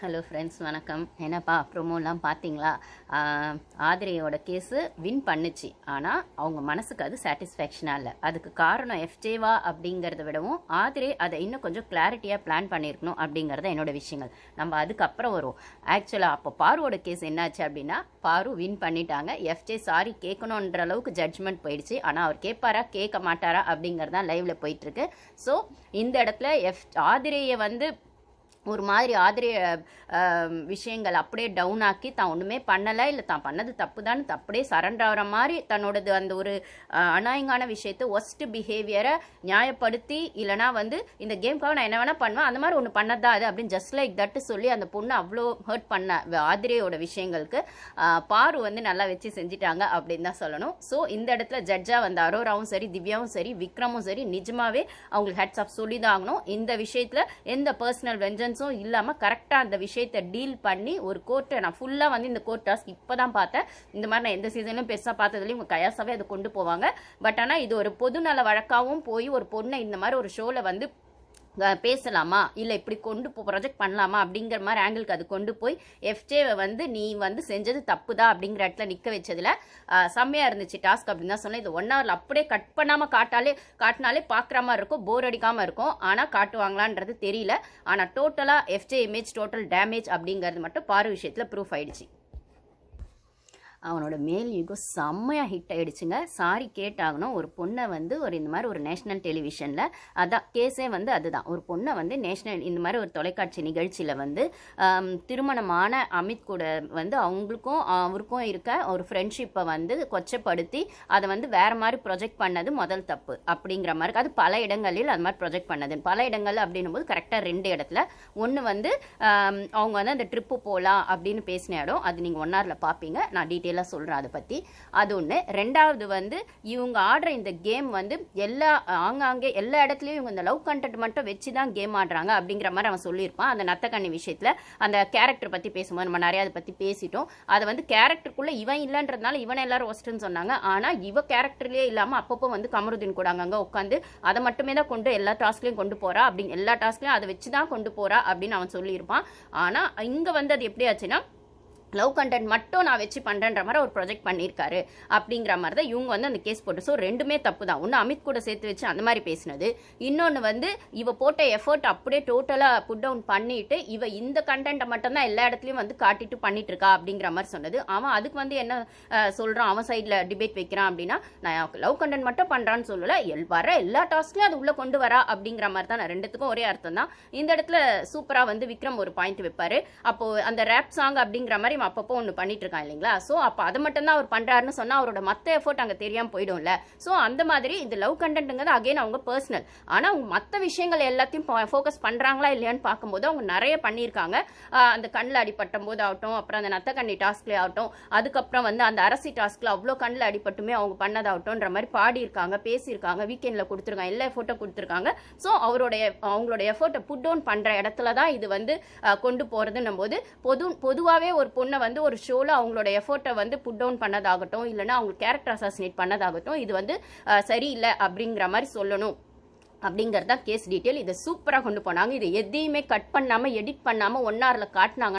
Hello friends வணக்கம். என்னப்பா ப்ரோமோலாம் பார்த்தீங்களா? ஆதிரையோட கேஸு வின் பண்ணுச்சு. ஆனால் அவங்க மனசுக்கு அது சாட்டிஸ்ஃபேக்ஷனாக இல்லை. அதுக்கு காரணம் எஃப்ஜேவா அப்படிங்கிறத விடவும் ஆதிரை அதை இன்னும் கொஞ்சம் கிளாரிட்டியாக பிளான் பண்ணியிருக்கணும் அப்படிங்கிறத என்னோட விஷயங்கள். நம்ம அதுக்கப்புறம் வரும் ஆக்சுவலாக அப்போ பாருவோட கேஸ் என்னாச்சு அப்படின்னா பாரு வின் பண்ணிட்டாங்க. எஃப்ஜே சாரி கேட்கணுன்ற அளவுக்கு ஜட்ஜ்மெண்ட் போயிடுச்சு. ஆனால் அவர் கேட்பாரா கேட்க மாட்டாரா அப்படிங்கிறது தான் லைவில் போயிட்டுருக்கு ஸோ இந்த இடத்துல எஃப் ஆதிரையை வந்து ஒரு மாதிரி ஆதிரிய விஷயங்கள் அப்படியே டவுன் ஆக்கி தான் ஒன்றுமே பண்ணலை இல்லை தான் பண்ணது தப்பு தான் அப்படியே சரண்டர் ஆகிற மாதிரி தன்னோடது அந்த ஒரு அநாயங்கான விஷயத்தை ஒஸ்ட் பிஹேவியரை நியாயப்படுத்தி இல்லைனா வந்து இந்த கேம்க்காக நான் என்ன வேணால் பண்ணுவேன் அந்த மாதிரி ஒன்று பண்ணதா அது அப்படின்னு ஜஸ்ட் லைக் தட்டு சொல்லி அந்த பொண்ணு அவ்வளோ ஹர்ட் பண்ண ஆதிரியோட விஷயங்களுக்கு பாரு வந்து நல்லா வச்சு செஞ்சிட்டாங்க அப்படின்னு தான் சொல்லணும். ஸோ இந்த இடத்துல ஜட்ஜாக வந்த அரோராவும் சரி திவ்யாவும் சரி விக்ரமும் சரி நிஜமாவே அவங்களுக்கு ஹெட்ஸ் ஆஃப் சொல்லி தான் ஆகணும். இந்த விஷயத்தில் எந்த பர்சனல் வெஞ்சன்ஸும் இல்லாமல் கரெக்டாக அந்த விஷயத்தை டீல் பண்ணி ஒரு கோர்ட்டை நான் ஃபுல்லாக வந்து இந்த கோர்ட் டாஸ்க் இப்போ தான் பார்த்தேன். இந்த மாதிரி நான் எந்த சீசன்லையும் பெருசாக பார்த்ததுலையும் இவங்க கயாசாவே அதை கொண்டு போவாங்க. பட் ஆனால் இது ஒரு பொதுநல வழக்காகவும் போய் ஒரு பொண்ணை இந்த மாதிரி ஒரு ஷோவில் வந்து பேசலாமா? இல்லை இப்படி கொண்டு போ ப்ரொஜெக்ட் பண்ணலாமா? அப்படிங்கிற மாதிரி ஆங்கிளுக்கு அது கொண்டு போய் எஃப்ஜேவை வந்து நீ வந்து செஞ்சது தப்பு தான் அப்படிங்கிற இடத்துல நிற்க வச்சதில் செம்மையாக இருந்துச்சு டாஸ்க் அப்படின்னு தான் சொன்னேன். இது ஒன் ஹவரில் அப்படியே கட் பண்ணாமல் காட்டாலே காட்டினாலே பார்க்குற மாதிரி இருக்கும் போர் அடிக்காமல் இருக்கும். ஆனால் காட்டுவாங்களான்றது தெரியல. ஆனால் டோட்டலாக எஃப்ஜே இமேஜ் டோட்டல் டேமேஜ் அப்படிங்கிறது மட்டும் பாரு விஷயத்தில் ப்ரூஃப் ஆயிடுச்சு. அவனோட மேல் யுகம் செம்மையாக ஹிட் ஆகிடுச்சுங்க சாரி கேட்டாகணும். ஒரு பொண்ணை வந்து ஒரு இந்த மாதிரி ஒரு நேஷ்னல் டெலிவிஷனில் அதான் கேஸே வந்து அதுதான். ஒரு பொண்ணை வந்து நேஷ்னல் இந்த மாதிரி ஒரு தொலைக்காட்சி நிகழ்ச்சியில் வந்து திருமணமான அமித் கூட வந்து அவங்களுக்கும் அவருக்கும் இருக்க ஒரு ஃப்ரெண்ட்ஷிப்பை வந்து கொச்சப்படுத்தி அதை வந்து வேறு மாதிரி ப்ரொஜெக்ட் பண்ணது முதல் தப்பு அப்படிங்கிற மாதிரி அது பல இடங்களில் அது மாதிரி ப்ரொஜெக்ட் பண்ணது. பல இடங்கள் அப்படின்னும் போது கரெக்டாக ரெண்டு இடத்துல. ஒன்று வந்து அவங்க வந்து அந்த ட்ரிப்பு போகலாம் அப்படின்னு பேசின இடம். அது நீங்கள் ஒன்னாரில் பார்ப்பீங்க நான் டீட்டெயில் டீட்டெயிலாக சொல்கிறேன் அதை பற்றி அது ஒன்று ரெண்டாவது வந்து இவங்க ஆடுற இந்த கேம் வந்து எல்லா ஆங்காங்கே எல்லா இடத்துலையும் இவங்க இந்த லவ் கண்டென்ட் மட்டும் வச்சு தான் கேம் ஆடுறாங்க அப்படிங்கிற மாதிரி அவன் சொல்லியிருப்பான். அந்த நத்தக்கண்ணி விஷயத்தில் அந்த கேரக்டர் பற்றி பேசும்போது நம்ம நிறைய அதை பற்றி பேசிட்டோம். அதை வந்து கேரக்டருக்குள்ளே இவன் இல்லைன்றதுனால இவனை எல்லாரும் ஒஸ்ட்டுன்னு சொன்னாங்க. ஆனால் இவ கேரக்டர்லேயே இல்லாமல் அப்பப்போ வந்து கமருதீன் கூட அங்கங்கே உட்காந்து அதை மட்டுமே தான் கொண்டு எல்லா டாஸ்க்லையும் கொண்டு போகிறா அப்படின்னு எல்லா டாஸ்க்லையும் அதை வச்சு தான் கொண்டு போகிறா அப்படின்னு அவன் சொல்லியிருப்பான். ஆனால் இங்கே வந்து அது எப்படி ஆச்சுன்னா லவ் கண்டென்ட் மட்டும் நான் வச்சு பண்ணுறன்ற மாதிரி ஒரு ப்ரொஜெக்ட் பண்ணியிருக்காரு. அப்படிங்கிற மாதிரி தான் இவங்க வந்து அந்த கேஸ் போட்டு. ஸோ ரெண்டுமே தப்பு தான் ஒன்று அமித் கூட சேர்த்து வச்சு அந்த மாதிரி பேசினது. இன்னொன்று வந்து இவ போட்ட எஃபர்ட் அப்படியே டோட்டலாக புட் டவுன் பண்ணிட்டு இவ இந்த கண்டென்ட்டை மட்டும்தான் எல்லா இடத்துலையும் வந்து காட்டிட்டு பண்ணிட்டு இருக்கா அப்படிங்கிற மாதிரி சொன்னது. அவன் அதுக்கு வந்து என்ன சொல்கிறான் அவன் சைடில் டிபேட் வைக்கிறான் அப்படின்னா நான் லவ் கண்டென்ட் மட்டும் பண்ணுறான்னு சொல்லலை. எல் வர எல்லா டாஸ்க்லையும் அது உள்ளே கொண்டு வரா. அப்படிங்கிற மாதிரி தான் நான் ரெண்டுத்துக்கும் ஒரே அர்த்தம் தான். இந்த இடத்துல சூப்பராக வந்து விக்ரம் ஒரு பாயிண்ட் வைப்பார். அப்போது அந்த ரேப் சாங் அப்படிங்கிற மாதிரி அப்பப்போ ஒன்று பண்ணிட்டு இருக்கான் இல்லைங்களா? ஸோ அப்போ அதை மட்டும் தான் அவர் பண்ணுறாருன்னு சொன்னால் அவரோட மற்ற எஃபோர்ட் அங்கே தெரியாமல் போயிடும்ல. ஸோ அந்த மாதிரி இது லவ் கண்டென்ட்டுங்கிறது அகைன் அவங்க பர்சனல் ஆனால் அவங்க மற்ற விஷயங்கள் எல்லாத்தையும் ஃபோக்கஸ் பண்ணுறாங்களா இல்லையான்னு பார்க்கும்போது அவங்க நிறைய பண்ணியிருக்காங்க. அந்த கண்ணில் அடிப்பட்ட போது ஆகட்டும் அப்புறம் அந்த நத்த கண்ணி டாஸ்க்லேயே ஆகட்டும் அதுக்கப்புறம் வந்து அந்த அரசி டாஸ்க்கில் அவ்வளோ கண்ணில் அடிப்பட்டுமே அவங்க பண்ணதாகட்டும்ன்ற மாதிரி பாடியிருக்காங்க பேசியிருக்காங்க வீக்கெண்டில் கொடுத்துருக்காங்க எல்லா எஃபோர்ட்டும் கொடுத்துருக்காங்க. ஸோ அவருடைய அவங்களோட எஃபோர்ட்டை புட் டவுன் பண்ணுற இடத்துல தான் இது வந்து கொண்டு போகிறதுன்னும் போது பொது பொதுவாகவே ஒரு பொண்ணு வந்து ஒரு ஷோவில் அவங்களோட எஃபோர்ட்டை வந்து புட் டவுன் பண்ணதாகட்டும் இல்லைன்னா அவங்க கேரக்டர் அசாசினேட் பண்ணதாகட்டும் இது வந்து சரியில்லை அப்படிங்கிற மாதிரி சொல்லணும். அப்படிங்கிறதா தான் கேஸ் டீட்டெயில் இதை சூப்பராக கொண்டு போனாங்க. இதை எதையுமே கட் பண்ணாமல் எடிட் பண்ணாமல் ஒன்னாரில் காட்டினாங்க.